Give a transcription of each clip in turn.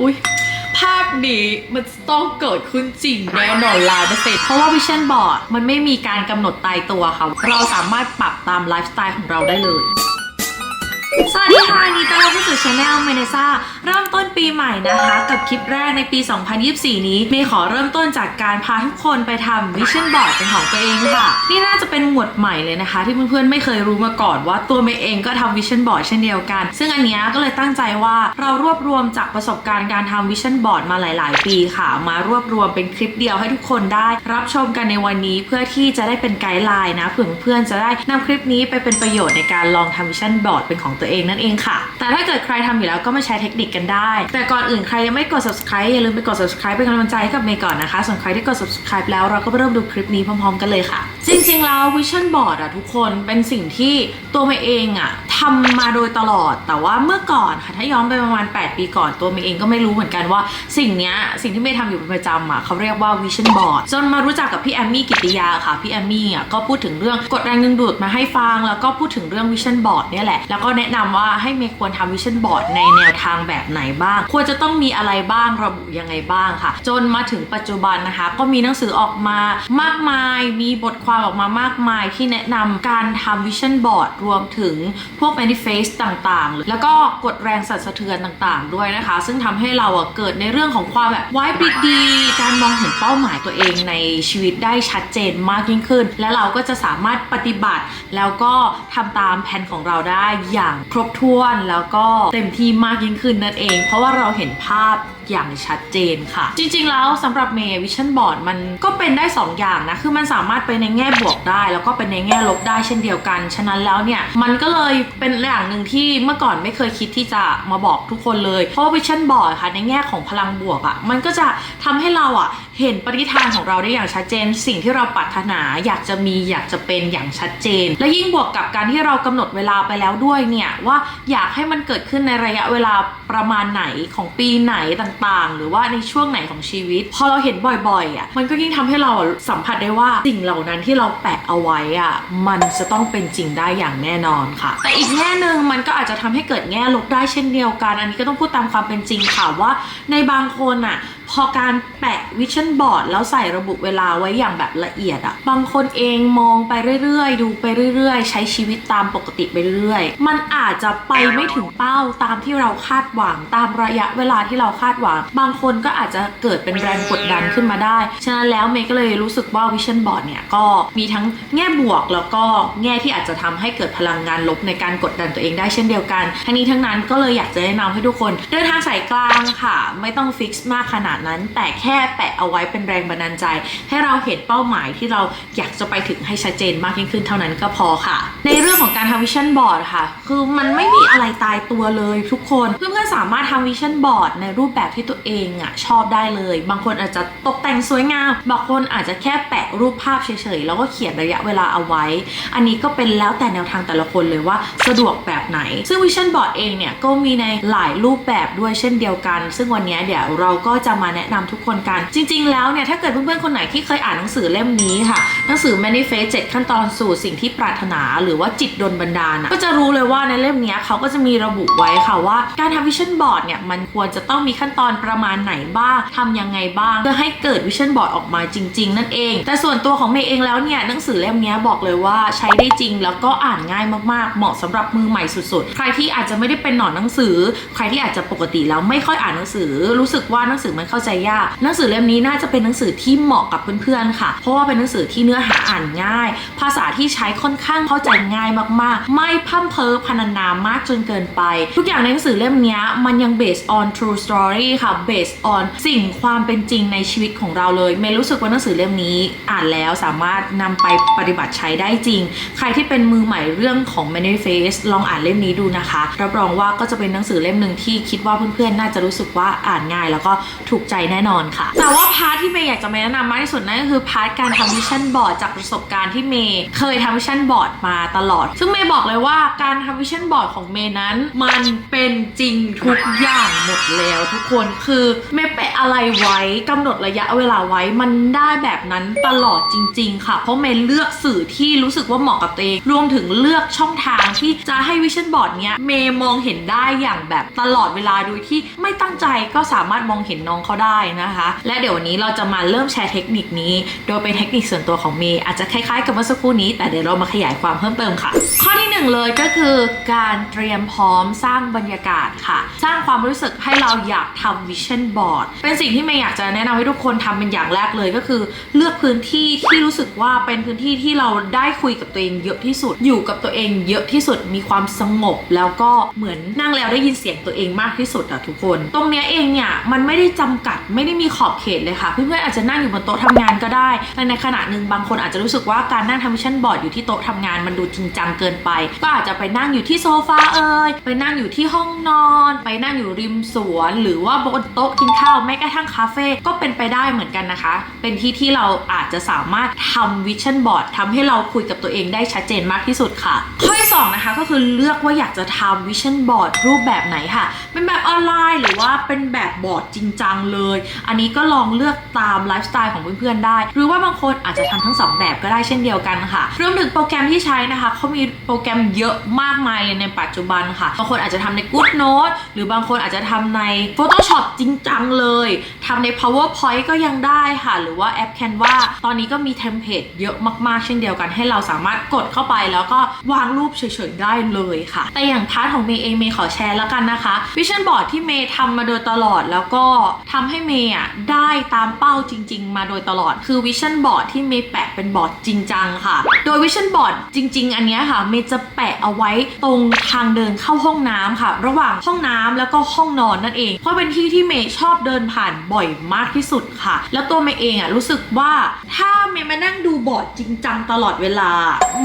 อุ้ยภาพนี้มันต้องเกิดขึ้นจริงแน่นอนลายเปอร์เซ็นต์เพราะว่าวิชั่นบอร์ดมันไม่มีการกำหนดตายตัวค่ะ เราสามารถปรับตามไลฟ์สไตล์ของเราได้เลย สวัสดีค่ะยินดีต้อนรับเข้าสู่ช anel เมเนซ่าเริ่มต้นปีใหม่นะคะ กับคลิปแรกในปี 2024 นี้เมย์ขอเริ่มต้นจากการพาทุกคนไปทำวิชั่นบอร์ดเป็นของตัวเองค่ะ นี่น่าจะเป็นหมวดใหม่เลยนะคะ ที่เพื่อนๆไม่เคยรู้มาก่อนว่าตัวเมย์เองก็ทำวิชั่นบอร์ดเช่นเดียวกัน ซึ่งอันนี้ก็เลยตั้งใจว่าเรารวบรวมจากประสบการณ์การทำวิชั่นบอร์ดมาหลาย ๆ ปีค่ะ มารวบรวมเป็นคลิปเดียวให้ทุกคนได้ รับชมกันในวันนี้เพื่อที่จะได้เป็นไกด์ไลน์นะเผื่อเพื่อนๆจะได้นำคลิปนี้ไปเป็นประโยชน์ในการลองทำวิชั่นบอร์ดเป็นของตัวเองนั่นเองค่ะ แต่ถ้าเกิดใครทำอยู่แล้วก็มาแชร์เทคนิคกันได้ แต่ก่อนอื่นใครยังไม่กด subscribe อย่าลืมไปกด subscribe เป็นกำลังใจให้กับเมย์ก่อนนะคะ ส่วนใครที่กด subscribe แล้วเราก็ไปเริ่มดูคลิปนี้พร้อมๆ กันเลยค่ะ จริงๆ แล้ว vision board อะทุกคนเป็นสิ่งที่ตัวเมย์เองอะทำมาโดยตลอด แต่ว่าเมื่อก่อนค่ะถ้าย้อนไปประมาณ 8 ปีก่อนตัวเมย์เองก็ไม่รู้เหมือนกันว่าสิ่งเนี้ยสิ่งที่เมย์ทำอยู่เป็นประจำอะเขาเรียกว่า vision board จนมารู้จักกับพี่แอมมี่กิติยาค่ะพี่แอมมี่อะก็พูดถึงเรื่องกดแรงดึงดูดมาให้ฟัง แล้วก็พูดถึงเรื่อง vision board เนี่ยแหละ แล้วก็แนะนำว่าให้เมย์ควรทำ vision board ในแนวทางแบบไหนบ้าง ควรจะต้องมีอะไรบ้างระบุยังไงบ้างค่ะ จนมาถึงปัจจุบันนะคะ ก็มีหนังสือออกมามากมาย มีบทความออกมามากมายที่แนะนำการทำ vision board รวมถึงพวก manifest ต่างๆ แล้วก็กดแรงสั่นสะเทือนต่างๆ ด้วยนะคะ ซึ่งทำให้เราเกิดในเรื่องของความแบบไว้ปิดดี การมองเห็นเป้าหมายตัวเองในชีวิตได้ชัดเจนมากยิ่งขึ้น และเราก็จะสามารถปฏิบัติ แล้วก็ทำตามแผนของเราได้อย่างครบถ้วนแล้วก็เต็มที่มากยิ่งขึ้นนั่นเอง เพราะว่าเราเห็นภาพอย่างชัดเจนค่ะ จริง ๆ แล้วสำหรับเมย์วิชั่นบอร์ดมันก็เป็นได้ 2 อย่างนะ คือมันสามารถไปในแง่บวกได้ แล้วก็เป็นในแง่ลบได้เช่นเดียวกัน ฉะนั้นแล้วเนี่ย มันก็เลยเป็นอย่างหนึ่งที่เมื่อก่อนไม่เคยคิดที่จะมาบอกทุกคนเลย เพราะวิชั่นบอร์ดค่ะในแง่ของพลังบวกอะ่ะมันก็จะทำให้เราอะ่ะเห็นปฏิทานของเราได้อย่างชัดเจน สิ่งที่เราปรารถนาอยากจะมีอยากจะเป็นอย่างชัดเจน และยิ่งบวกกับการที่เรากำหนดเวลาไปแล้วด้วยเนี่ยว่าอยากให้มันเกิดขึ้นในระยะเวลาประมาณไหนของปีไหนต่างๆ หรือว่าในช่วงไหนของชีวิต พอเราเห็นบ่อยๆอะมันก็ยิ่งทำให้เราสัมผัสได้ว่าสิ่งเหล่านั้นที่เราแปะเอาไว้อะมันจะต้องเป็นจริงได้อย่างแน่นอนค่ะ แต่อีกแง่หนึ่งมันก็อาจจะทำให้เกิดแง่ลบได้เช่นเดียวกัน อันนี้ก็ต้องพูดตามความเป็นจริงค่ะว่า ในบางคนอะ พอการแปะวิชั่นบอร์ดแล้วใส่ระบุเวลาไว้อย่างแบบละเอียดอะบางคนเองมองไปเรื่อยๆ ดูไปเรื่อยๆ ใช้ชีวิตตามปกติไปเรื่อยๆ มันอาจจะไปไม่ถึงเป้าตามที่เราคาดหวังตามระยะเวลาที่เราคาดหวัง บางคนก็อาจจะเกิดเป็นแรงกดดันขึ้นมาได้ ฉะนั้นแล้วเมย์ก็เลยรู้สึกว่าวิชั่นบอร์ดเนี่ยก็มีทั้งแง่บวกแล้วก็แง่ที่อาจจะทำให้เกิดพลังงานลบในการกดดันตัวเองได้เช่นเดียวกัน ทั้งนี้ทั้งนั้นก็เลยอยากจะแนะนำให้ทุกคนเดินทางสายกลางค่ะ ไม่ต้องฟิกซ์มากขนาดนั้น แต่แค่แปะเอาไว้เป็นแรงบันดาลใจ ให้เราเห็นเป้าหมายที่เราอยากจะไปถึงให้ชัดเจนมากยิ่งขึ้นเท่านั้นก็พอค่ะ ในเรื่องของการทำวิชั่นบอร์ดค่ะ คือมันไม่มีอะไรตายตัวเลยทุกคนเพื่อนๆสามารถทำวิชั่นบอร์ดในรูปแบบที่ตัวเองอะชอบได้เลย บางคนอาจจะตกแต่งสวยงามบางคนอาจจะแค่แปะรูปภาพเฉยๆแล้วก็เขียนระยะเวลาเอาไว้ อันนี้ก็เป็นแล้วแต่แนวทางแต่ละคนเลยว่าสะดวกแบบไหน ซึ่งวิชั่นบอร์ดเองเนี่ยก็มีในหลายรูปแบบด้วยเช่นเดียวกัน ซึ่งวันนี้เดี๋ยวเราก็จะมาแนะนำทุกคนกัน จริง ๆ แล้วเนี่ยถ้าเกิดเพื่อนๆคนไหนที่เคยอ่านหนังสือเล่มนี้ค่ะ หนังสือ manifest 7ขั้นตอนสู่สิ่งที่ปรารถนา หรือว่าจิตดลบันดาลน่ะก็จะรู้เลยว่าในเล่มนี้เขาก็จะมีระบุไว้ค่ะว่าการทำวิชั่นบอร์ดเนี่ยมันควรจะต้องมีขั้นตอนประมาณไหนบ้างทำยังไงบ้าง เพื่อให้เกิดวิชั่นบอร์ดออกมาจริง ๆ นั่นเอง แต่ส่วนตัวของเมย์เองแล้วเนี่ยหนังสือเล่มนี้บอกเลยว่าใช้ได้จริงแล้วก็อ่านง่ายมากๆ เหมาะสำหรับมือใหม่สุดๆ ใครที่อาจจะไม่ได้เป็นหนอนหนังสือ ใครที่อาจจะปกติแล้วไม่ค่อยอ่านหนังสือ รู้สึกว่าหนังสือมันเข้าใจยาก หนังสือเล่มนี้น่าจะเป็นหนังสือที่เหมาะกับเพื่อนๆค่ะ เพราะว่าเป็นหนังสือที่เนื้อหาอ่านง่าย ภาษาที่ใช้ค่อนข้างเข้าใจง่ายมากๆ ไม่พร่ำเพ้อพรรณนามากจนเกินไป ทุกอย่างในหนังสือเล่มนี้มันยัง based on true story ค่ะ based on สิ่งความเป็นจริงในชีวิตของเราเลยเมย์รู้สึกว่าหนังสือเล่มนี้อ่านแล้วสามารถนำไปปฏิบัติใช้ได้จริง ใครที่เป็นมือใหม่เรื่องของ manifest ลองอ่านเล่มนี้ดูนะคะ รับรองว่าก็จะเป็นหนังสือเล่มหนึ่งที่คิดว่าเพื่อนๆน่าจะรู้สึกว่าอ่านง่าย แล้วก็ถูกใจแน่นอนค่ะ แต่ว่าพาร์ทที่เมย์อยากจะมาแนะนำมากที่สุดนั่นก็คือพาร์ทการทำวิชั่นบอร์ดจากประสบการณ์ที่เมย์เคยทำวิชั่นบอร์ดมาตลอด ซึ่งเมย์บอกเลยว่าการทำวิชั่นบอร์ดของเมย์นั้น มันเป็นจริงทุกอย่างหมดแล้วทุกคนคือเมย์แปะ อะไรไว้กำหนดระยะเวลาไว้มันได้แบบนั้นตลอดจริง ๆ ค่ะ เพราะเมย์เลือกสื่อที่รู้สึกว่าเหมาะกับตัวเอง รวมถึงเลือกช่องทางที่จะให้วิชั่นบอร์ดเนี้ยเมย์มองเห็นได้อย่างแบบตลอดเวลาโดยที่ไม่ตั้งใจก็สามารถมองเห็นน้องเขาได้นะคะ และเดี๋ยววันนี้เราจะมาเริ่มแชร์เทคนิคนี้ โดยเป็นเทคนิคส่วนตัวของเมย์อาจจะคล้ายๆ กับเมื่อสักครู่นี้ แต่เดี๋ยวเรามาขยายความเพิ่มเติมค่ะ ข้อที่หนึ่งเลยก็คือการเตรียมพร้อมสร้างบรรยากาศค่ะ สร้างความรู้สึกให้เราอยากทำวิชั่นบอร์ดเป็นสิ่งที่เมย์อยากจะแนะนำให้ทุกคนทำเป็นอย่างแรกเลยก็คือ เลือกพื้นที่ที่รู้สึกว่าเป็นพื้นที่ที่เราได้คุยกับตัวเองเยอะที่สุด อยู่กับตัวเองเยอะที่สุดมีความสงบ แล้วก็เหมือนนั่งแล้วได้ยินเสียงตัวเองมากที่สุดอะทุกคน ตรงเนี้ยเองเนี่ยมันไม่ได้จำกัดไม่ได้มีขอบเขตเลยค่ะเพื่อนๆอาจจะนั่งอยู่บนโต๊ะทำงานก็ได้แต่ในขณะหนึ่งบางคนอาจจะรู้สึกว่าการนั่งทำวิชั่นบอร์ดอยู่ที่โต๊ะทำงานมันดูจริงจังเกินไป ก็อาจจะไปนั่งอยู่ที่โซฟาเอ่ยไปนั่งอยู่ที่ห้องนอน ไปนั่งอยู่ริมสวน หรือว่าบนโต๊ะกินข้าวแม้กระทั่งคาเฟ่ก็เป็นไปได้เหมือนกันนะคะ เป็นที่ที่เราอาจ จะสามารถทำวิชั่นบอร์ดทำให้เราคุยกับตัวเองได้ชัดเจนมากที่สุดค่ะ ข้อที่สองนะคะก็คือเลือกว่าอยากจะทำวิชั่นบอร์ดรูปแบบไหนค่ะ เป็นแบบออนไลน์หรือว่าเป็นแบบบอร์ดจริงจังเลย อันนี้ก็ลองเลือกตามไลฟ์สไตล์ของเพื่อนๆได้ หรือว่าบางคนอาจจะทำทั้งสองแบบก็ได้เช่นเดียวกันค่ะรวมถึงโปรแกรมที่ใช้นะคะเขามีโปรแกรมเยอะมากมายเลยในปัจจุบันค่ะบางคนอาจจะทำใน GoodNote หรือบางคนอาจจะทำใน Photoshop จริงจังเลยทำใน PowerPoint ก็ยังได้ค่ะ หรือว่าแอป Canva ตอนนี้ก็มีเทมเพลตเยอะมากๆ เช่นเดียวกันให้เราสามารถกดเข้าไปแล้วก็วางรูปเฉยๆได้เลยค่ะ แต่อย่างพาร์ทของเมย์เองเมย์ขอแชร์แล้วกันนะคะ Vision Board ที่เมย์ทำมาโดยตลอดแล้วก็ทำให้เมย์อะได้ตามเป้าจริง ๆ มาโดยตลอดคือ Vision Board ที่เมย์แปะเป็นบอร์ดจริงจังค่ะ โดย Vision Board จริง ๆ อันนี้ค่ะเมย์จะแปะเอาไว้ตรงทางเดินเข้าห้องน้ำค่ะ ระหว่างห้องน้ำแล้วก็ห้องนอนนั่นเอง เพราะเป็นที่ที่เมย์ชอบเดินผ่านบ่อยมากที่สุดค่ะ แล้วตัวเมย์เองอะรู้สึกว่าถ้าเมย์มานั่งดูบอร์ดจริงจังตลอดเวลา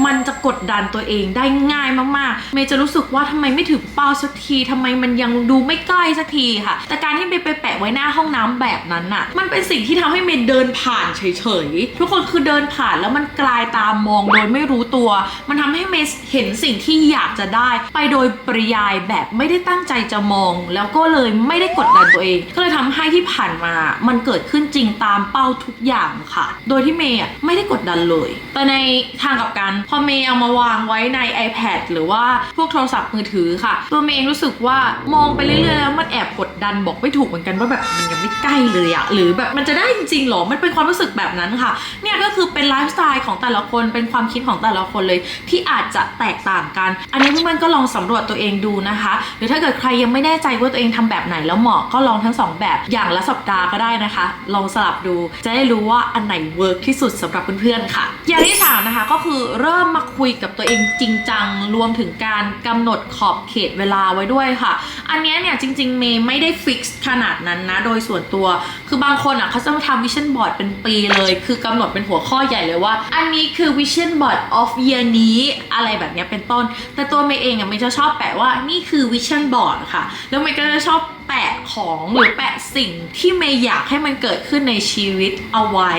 มันจะกดดันตัวเองได้ง่ายมากๆ เมย์จะรู้สึกว่าทำไมไม่ถึงเป้าสักทีทำไมมันยังดูไม่ใกล้สักทีค่ะ แต่การที่เมย์ไปแปะไว้หน้าห้องน้ำแบบนั้นน่ะ มันเป็นสิ่งที่ทำให้เมย์เดินผ่านเฉยๆ ทุกคนคือเดินผ่านแล้วมันกลายตามมองโดยไม่รู้ตัว มันทำให้เมย์เห็นสิ่งที่อยากจะได้ ไปโดยปริยายแบบไม่ได้ตั้งใจจะมอง แล้วก็เลยไม่ได้กดดันตัวเอง ก็เลยทำให้ที่ผ่านมา มันเกิดขึ้นจริงตามเป้าทุกอย่างค่ะ โดยที่เมย์อะไม่ได้กดดันเลย แต่ในทางกับกันพอเมย์เอามาวางไว้ใน iPad หรือว่าพวกโทรศัพท์มือถือค่ะ ตัวเมย์เองรู้สึกว่ามองไปเรื่อยๆแล้วมันแอบกดดันบอกไม่ถูกเหมือนกันว่าแบบมันยังไม่ใกล้เลยอะหรือแบบมันจะได้จริงๆหรอมันเป็นความรู้สึกแบบนั้นค่ะ เนี่ยก็คือเป็นไลฟ์สไตล์ของแต่ละคนเป็นความคิดของแต่ละคนเลยที่อาจจะแตกต่างกัน อันนี้เพื่อนๆก็ลองสำรวจตัวเองดูนะคะ หรือถ้าเกิดใครยังไม่แน่ใจว่าตัวเองทำแบบไหนแล้วเหมาะก็ลองทั้งสองแบบอย่างละสัปดาห์ก็ได้นะคะ ลองสลับดูจะได้รู้ว่าอันไหนเวิร์กที่สุดสำหรับเพื่อนๆค่ะ อย่างที่สามนะคะก็คือเริ่มมาคุยกับตัวเองจริงจังรวมถึงการกำหนดขอบเขตเวลาไว้ด้วยค่ะ อันเนี้ยเนี่ยจริงๆเมย์ไม่ได้ฟิกซ์ขนาดนั้นนะโดยส่วนตัว คือบางคนอะเขาจะมาทำวิชั่นบอร์ดเป็นปีเลย คือกำหนดเป็นหัวข้อใหญ่เลยว่า อันนี้คือวิชั่นบอร์ด of year นี้อะไรแบบเนี้ยเป็นต้น แต่ตัวเมย์เองอะเมย์จะชอบแปะว่านี่คือวิชั่นบอร์ดค่ะ แล้วเมย์ก็จะชอบ แปะของหรือแปะสิ่งที่เมย์อยากให้มันเกิดขึ้นในชีวิตเอาไว้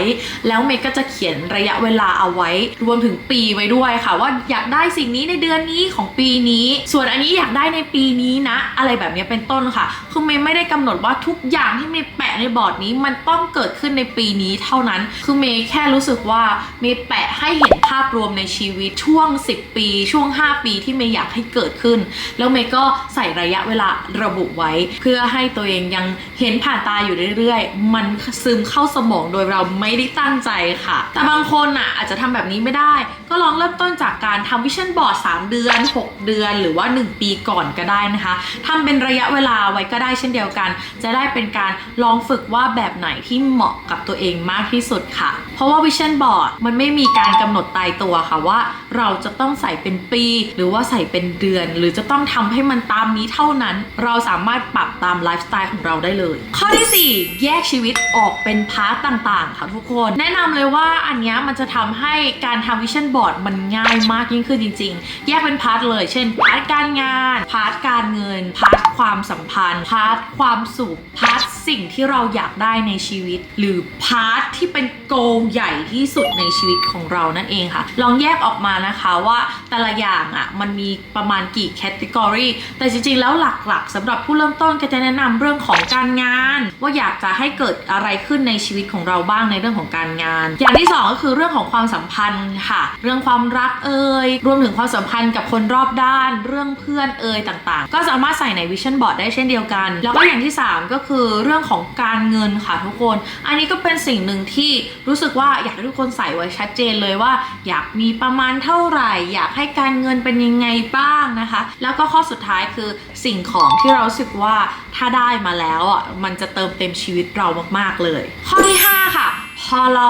แล้วเมย์ก็จะเขียนระยะเวลาเอาไว้ รวมถึงปีไว้ด้วยค่ะ ว่าอยากได้สิ่งนี้ในเดือนนี้ของปีนี้ ส่วนอันนี้อยากได้ในปีนี้นะ อะไรแบบนี้เป็นต้นค่ะ คือเมย์ไม่ได้กำหนดว่าทุกอย่างที่เมย์แปะในบอร์ดนี้มันต้องเกิดขึ้นในปีนี้เท่านั้น คือเมย์แค่รู้สึกว่าเมย์แปะให้เห็นภาพรวมในชีวิตช่วง 10 ปี ช่วง 5 ปีที่เมย์อยากให้เกิดขึ้น แล้วเมย์ก็ใส่ระยะเวลาระบุไว้ เพื่อให้ตัวเองยังเห็นผ่านตาอยู่เรื่อยๆ มันซึมเข้าสมองโดยเราไม่ได้ตั้งใจค่ะ แต่บางคนอะอาจจะทำแบบนี้ไม่ได้ก็ลองเริ่มต้นจากการทำวิชั่นบอร์ด3 เดือน 6 เดือน หรือว่า 1 ปีก่อนก็ได้นะคะทำเป็นระยะเวลาไว้ก็ได้เช่นเดียวกัน จะได้เป็นการลองฝึกว่าแบบไหนที่เหมาะกับตัวเองมากที่สุดค่ะ เพราะว่าวิชั่นบอร์ดมันไม่มีการกำหนดตายตัวค่ะว่าเราจะต้องใส่เป็นปี หรือว่าใส่เป็นเดือน หรือจะต้องทำให้มันตามนี้เท่านั้น เราสามารถปรับตามไลฟ์สไตล์ของเราได้เลย ข้อที่ 4 แยกชีวิตออกเป็นพาร์ตต่างๆ ค่ะทุกคน แนะนำเลยว่าอันนี้มันจะทำให้การทำวิชั่นบอร์ดมันง่ายมากยิ่งขึ้นจริง ๆ แยกเป็นพาร์ทเลย เช่นพาร์ทการงาน พาร์ทการเงิน พาร์ทความสัมพันธ์ พาร์ทความสุข พาร์ทสิ่งที่เราอยากได้ในชีวิต หรือพาร์ทที่เป็นโกลใหญ่ที่สุดในชีวิตของเรานั่นเองค่ะ ลองแยกออกมานะคะว่าแต่ละอย่างอะ่ะมันมีประมาณกี่แคตตากรีแต่จริงๆ แล้วหลักๆสำหรับผู้เริ่มต้นก็จะแนะนำเรื่องของการงาน ว่าอยากจะให้เกิดอะไรขึ้นในชีวิตของเราบ้างในเรื่องของการงาน อย่างที่สองก็คือเรื่องของความสัมพันธ์ค่ะเรื่องความรักเอ่ยรวมถึงความสัมพันธ์กับคนรอบด้าน เรื่องเพื่อนเอ่ยต่างๆ ก็สามารถใส่ในวิชั่นบอร์ดได้เช่นเดียวกัน แล้วก็อย่างที่ 3 ก็คือเรื่องของการเงินค่ะทุกคน อันนี้ก็เป็นสิ่งหนึ่งที่รู้สึกว่าอยากให้ทุกคนใส่ไว้ชัดเจนเลยว่า อยากมีประมาณเท่าไหร่ อยากให้การเงินเป็นยังไงบ้างนะคะ แล้วก็ข้อสุดท้ายคือสิ่งของที่เราสึกว่าถ้าได้มาแล้วอะมันจะเติมเต็มชีวิตเรามากๆเลย ข้อที่ 5 ค่ะ พอเรา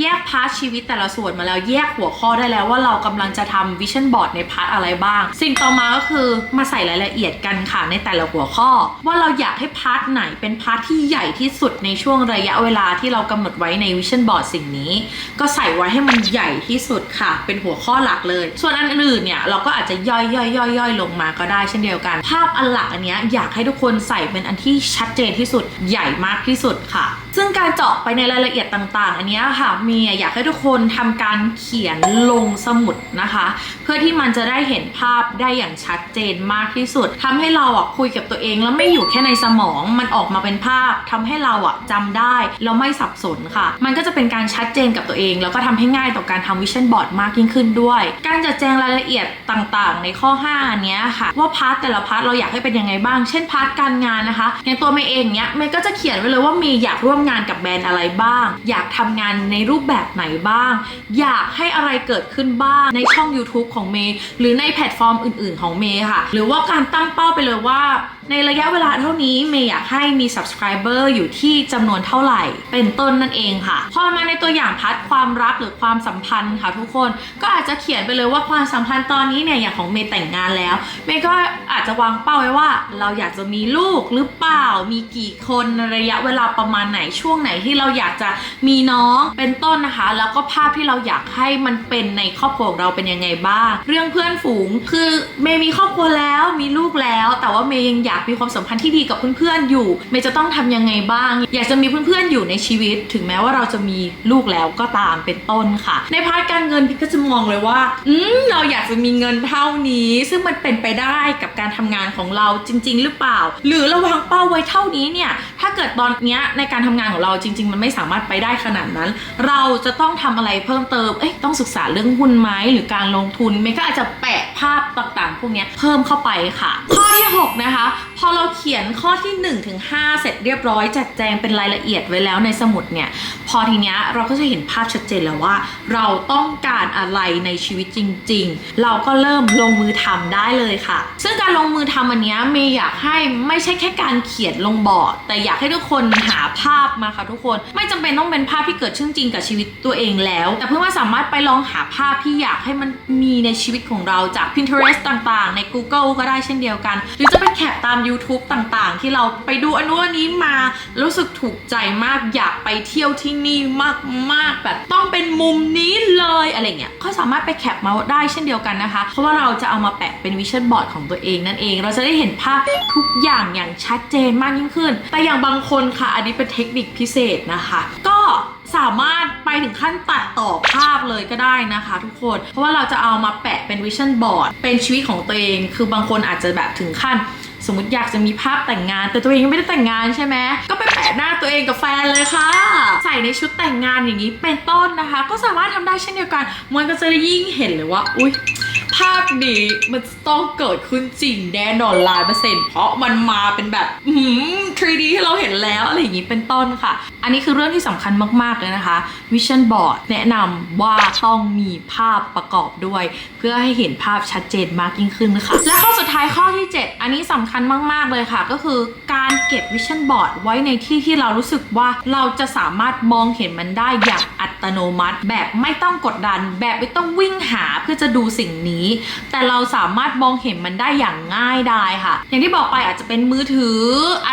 แยกพาร์ทชีวิตแต่ละส่วนมาแล้วแยกหัวข้อได้แล้วว่าเรากำลังจะทำวิชั่นบอร์ดในพาร์ทอะไรบ้าง สิ่งต่อมาก็คือมาใส่รายละเอียดกันค่ะในแต่ละหัวข้อ ว่าเราอยากให้พาร์ทไหนเป็นพาร์ทที่ใหญ่ที่สุดในช่วงระยะเวลาที่เรากำหนดไว้ในวิชั่นบอร์ดสิ่งนี้ ก็ใส่ไว้ให้มันใหญ่ที่สุดค่ะ เป็นหัวข้อหลักเลย ส่วนอันอื่นเนี่ยเราก็อาจจะย่อยย่อยย่อยย่อยลงมาก็ได้เช่นเดียวกัน ภาพอันหลักอันเนี้ยอยากให้ทุกคนใส่เป็นอันที่ชัดเจนที่สุดใหญ่มากที่สุดค่ะ ซึ่งการเจาะไปในรายละเอียดต่าง ๆ อันเนี้ค่ะเมียอยากให้ทุกคนทำการเขียนลงสมุดนะคะ เพื่อที่มันจะได้เห็นภาพได้อย่างชัดเจนมากที่สุดทำให้เราอะคุยกับตัวเอง แล้วไม่อยู่แค่ในสมองมันออกมาเป็นภาพทำให้เราอะจำได้แล้วไม่สับสนค่ะ มันก็จะเป็นการชัดเจนกับตัวเอง แล้วก็ทำให้ง่ายต่อการทำวิชั่นบอร์ดมากยิ่งขึ้นด้วย การจัดแจงรายละเอียดต่างๆ ในข้อ5อันเนี้ยค่ะ ว่าพาร์ทแต่ละพาร์ทเราอยากให้เป็นยังไงบ้าง เช่นพาร์ทการงานนะคะอย่างตัวเมย์เองเนี้ยเมย์ก็จะเขียนไว้เลยว่าเมย์อยากร่วมงานกับแบรนด์อะไรบ้าง อยากทำงานในรูปแบบไหนบ้าง อยากให้อะไรเกิดขึ้นบ้างในช่อง YouTube ของเมย์หรือในแพลตฟอร์มอื่น ๆ ของเมย์ค่ะ หรือว่าการตั้งเป้าไปเลยว่า ในระยะเวลาเท่านี้เมย์อยากให้มี subscriber อยู่ที่จำนวนเท่าไหร่ เป็นต้นนั่นเองค่ะพอมาในตัวอย่างพาร์ทความรักหรือความสัมพันธ์ค่ะทุกคนก็อาจจะเขียนไปเลยว่าความสัมพันธ์ตอนนี้เนี่ยอย่างของเมย์แต่งงานแล้ว เมย์ก็อาจจะวางเป้าไว้ว่า เราอยากจะมีลูกหรือเปล่ามีกี่คนในระยะเวลาประมาณไหนช่วงไหนที่เราอยากจะมีน้องเป็นต้นนะคะ แล้วก็ภาพที่เราอยากให้มันเป็นในครอบครัวของเราเป็นยังไงบ้าง เรื่องเพื่อนฝูงคือเมย์มีครอบครัวแล้วมีลูกแล้ว แต่ว่าเมย์ยังอยากมีความสัมพันธ์ที่ดีกับเพื่อนๆอยู่ เมย์จะต้องทำยังไงบ้าง อยากจะมีเพื่อนๆอยู่ในชีวิต ถึงแม้ว่าเราจะมีลูกแล้วก็ตามเป็นต้นค่ะ ในพาร์ทการเงินพี่ก็จะมองเลยว่า อืมเราอยากจะมีเงินเท่านี้ ซึ่งมันเป็นไปได้กับการทำงานของเราจริง ๆ หรือเปล่า หรือเราวางเป้าไว้เท่านี้เนี่ยถ้าเกิดตอนเนี้ยในการทำงานของเราจริง ๆ มันไม่สามารถไปได้ขนาดนั้น เราจะต้องทำอะไรเพิ่มเติมเอ้ยต้องศึกษาเรื่องหุ้นไหมหรือการลงทุนเมย์ก็อาจจะแปะภาพต่างๆ พวกนี้เพิ่มเข้าไปค่ะ ข้อที่ 6 นะคะ พอเราเขียนข้อที่1ถึง5เสร็จเรียบร้อยจัดแจงเป็นรายละเอียดไว้แล้วในสมุดเนี่ยพอทีเนี้ยเราก็จะเห็นภาพชัดเจนแล้วว่า เราต้องการอะไรในชีวิตจริง ๆ เราก็เริ่มลงมือทำได้เลยค่ะ ซึ่งการลงมือทำอันเนี้ยเมย์อยากให้ไม่ใช่แค่การเขียนลงบอร์ดแต่อยากให้ทุกคนหาภาพมาค่ะทุกคนไม่จำเป็นต้องเป็นภาพที่เกิดขึ้นจริงกับชีวิตตัวเองแล้ว แต่เพื่อนว่าสามารถไปลองหาภาพที่อยากให้มันมีในชีวิตของเราจาก Pinterest ต่างๆ ใน Google ก็ได้เช่นเดียวกัน หรือจะเป็นแคปตาม YouTube ต่างๆ ที่เราไปดูอันนู้นอันนี้มารู้สึกถูกใจมากอยากไปเที่ยวที่นี่มากๆ แบบต้องเป็นมุมนี้เลยอะไรเงี้ยก็สามารถไปแคปมาได้เช่นเดียวกันนะคะ เพราะว่าเราจะเอามาแปะเป็นวิชั่นบอร์ดของตัวเองนั่นเอง เราจะได้เห็นภาพทุกอย่างอย่างชัดเจนมากยิ่งขึ้น แต่อย่างบางคนค่ะ อันนี้เป็นเทคนิคพิเศษนะคะ ก็สามารถไปถึงขั้นตัดต่อภาพเลยก็ได้นะคะ ทุกคน เพราะว่าเราจะเอามาแปะเป็นวิชั่นบอร์ดเป็นชีวิตของตัวเอง คือบางคนอาจจะแบบถึงขั้น สมมติอยากจะมีภาพแต่งงาน แต่ตัวเองยังไม่ได้แต่งงานใช่ไหมก็ไปแปะหน้าตัวเองกับแฟนเลยค่ะ ใส่ในชุดแต่งงานอย่างนี้เป็นต้นนะคะ ก็สามารถทำได้เช่นเดียวกันมันก็จะยิ่งเห็นเลยว่า อุ๊ย ภาพนี้มันต้องเกิดขึ้นจริงแน่นอนล้านเปอร์เซ็นต์เพราะมันมาเป็นแบบอืม 3D ที่เราเห็นแล้วอะไรอย่างนี้เป็นต้นค่ะ อันนี้คือเรื่องที่สำคัญมาก ๆ เลยนะคะ Vision Board แนะนำว่าต้องมีภาพประกอบด้วย เพื่อให้เห็นภาพชัดเจนมากยิ่งขึ้นนะคะ และข้อสุดท้ายข้อที่ 7 อันนี้สำคัญมาก ๆ เลยค่ะ ก็คือการเก็บ Vision Board ไว้ในที่ที่เรารู้สึกว่าเราจะสามารถมองเห็นมันได้อย่างอัตโนมัติ แบบไม่ต้องกดดัน แบบไม่ต้องวิ่งหาเพื่อจะดูสิ่งนี้แต่เราสามารถมองเห็นมันได้อย่างง่ายดายค่ะ อย่างที่บอกไปอาจจะเป็นมือถือ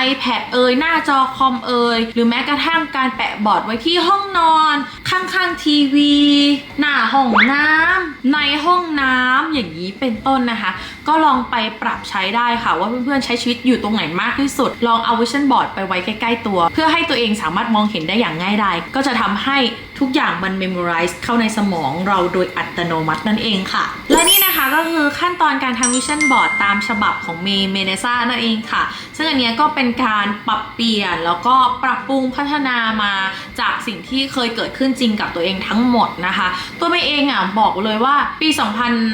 iPad เอ่ยหน้าจอคอมเอ่ยหรือแม้กระทั่งการแปะบอร์ดไว้ที่ห้องนอน ข้างๆทีวี หน้าห้องน้ำในห้องน้ำอย่างนี้เป็นต้นนะคะ ก็ลองไปปรับใช้ได้ค่ะ ว่าเพื่อนๆใช้ชีวิตอยู่ตรงไหนมากที่สุด ลองเอา vision board ไปไว้ใกล้ๆตัว เพื่อให้ตัวเองสามารถมองเห็นได้อย่างง่ายดายก็จะทำให้ทุกอย่างมัน memorize เข้าในสมองเราโดยอัตโนมัตินั่นเองค่ะ และนี่นะคะก็คือขั้นตอนการทำ vision board ตามฉบับของเมเมเนซ่านั่นเองค่ะ ซึ่งอันนี้ก็เป็นการปรับเปลี่ยนแล้วก็ปรับปรุงพัฒนามาจากสิ่งที่เคยเกิดขึ้นจริงกับตัวเองทั้งหมดนะคะ ตัวเมเองอะบอกเลยว่าปี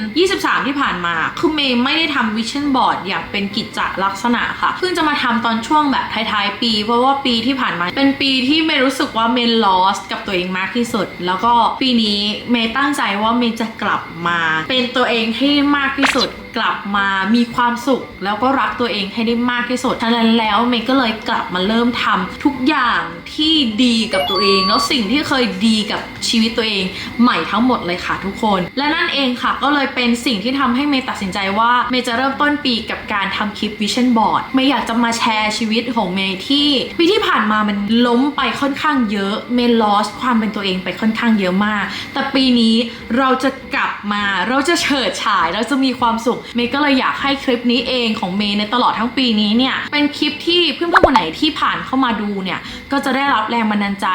2023 ที่ผ่านมาคือเมย์ไม่ได้ทำวิชั่นบอร์ดอย่างเป็นกิจจลักษณะค่ะ เพิ่งจะมาทำตอนช่วงแบบท้ายๆปี เพราะว่าปีที่ผ่านมาเป็นปีที่เมย์รู้สึกว่าเมย์ lost กับตัวเองมากที่สุด แล้วก็ปีนี้เมย์ตั้งใจว่าเมย์จะกลับมา เป็นตัวเองให้มากที่สุด กลับมามีความสุข แล้วก็รักตัวเองให้ได้มากที่สุดฉะนั้นแล้วเมย์ก็เลยกลับมาเริ่มทำทุกอย่างที่ดีกับตัวเอง แล้วสิ่งที่เคยดีกับชีวิตตัวเองใหม่ทั้งหมดเลยค่ะทุกคน และนั่นเองค่ะก็เลยเป็นสิ่งที่ทำให้เมย์ตัดสินใจว่าเมย์จะเริ่มต้นปีกับการทำคลิป Vision Board เมย์อยากจะมาแชร์ชีวิตของเมย์ที่ปีที่ผ่านมามันล้มไปค่อนข้างเยอะเมย์ lost ความเป็นตัวเองไปค่อนข้างเยอะมาก แต่ปีนี้เราจะกลับมาเราจะเฉิดฉายเราจะมีความสุขเมย์ก็เลยอยากให้คลิปนี้เองของเมย์ในตลอดทั้งปีนี้เนี่ยเป็นคลิปที่เพื่อนๆคนไหนที่ผ่านเข้ามาดูเนี่ยก็จะได้รับแรงบันดาลใจ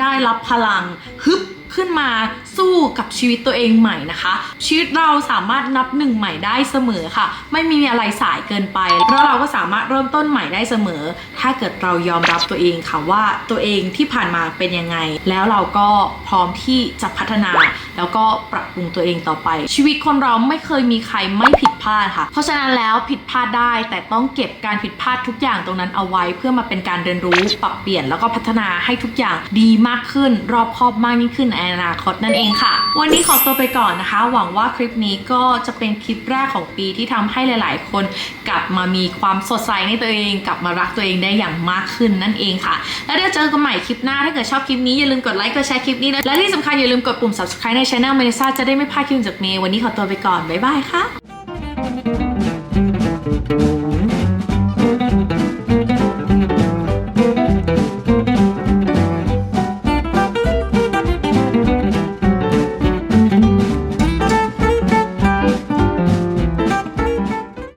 ได้รับพลังฮึบ ขึ้นมาสู้กับชีวิตตัวเองใหม่นะคะ ชีวิตเราสามารถนับหนึ่งใหม่ได้เสมอค่ะ ไม่มีอะไรสายเกินไปแล้วเราก็สามารถเริ่มต้นใหม่ได้เสมอ ถ้าเกิดเรายอมรับตัวเองค่ะว่าตัวเองที่ผ่านมาเป็นยังไง แล้วเราก็พร้อมที่จะพัฒนา แล้วก็ปรับปรุงตัวเองต่อไป ชีวิตคนเราไม่เคยมีใครไม่ผิดพลาดค่ะ เพราะฉะนั้นแล้วผิดพลาดได้ แต่ต้องเก็บการผิดพลาดทุกอย่างตรงนั้นเอาไว้ เพื่อมาเป็นการเรียนรู้ปรับเปลี่ยนแล้วก็พัฒนาให้ทุกอย่างดีมากขึ้น รอบคอบมากยิ่งขึ้นในอนาคตนั่นเองค่ะ วันนี้ขอตัวไปก่อนนะคะ หวังว่าคลิปนี้ก็จะเป็นคลิปแรกของปีที่ทำให้หลาย ๆ คนกลับมามีความสดใสในตัวเอง กลับมารักตัวเองได้อย่างมากขึ้นนั่นเองค่ะ แล้วเดี๋ยวเจอกันใหม่คลิปหน้าถ้าเกิดชอบคลิปนี้อย่าลืมกดไลค์กดแชร์คลิปนี้และที่สำคัญอย่าลืมกดปุ่ม subscribe ในช่องเมนิซ่าจะได้ไม่พลาดคลิปจากเมย์วันนี้ขอตัวไปก่อนบ๊ายบายค่ะ